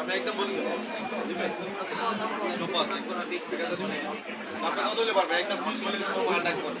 আমি একদম বলি দিবেন সোপা আছে ঠিক আছে দিবেন আপনি কত হলে পারবে একদম খুশি হলে ডাক করবে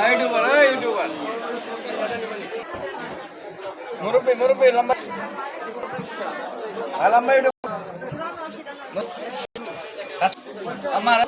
યુટ્યુબર હા યુટ્યુબર મુરબી મુરબી લંબાઈ હા લંબાઈ અમારા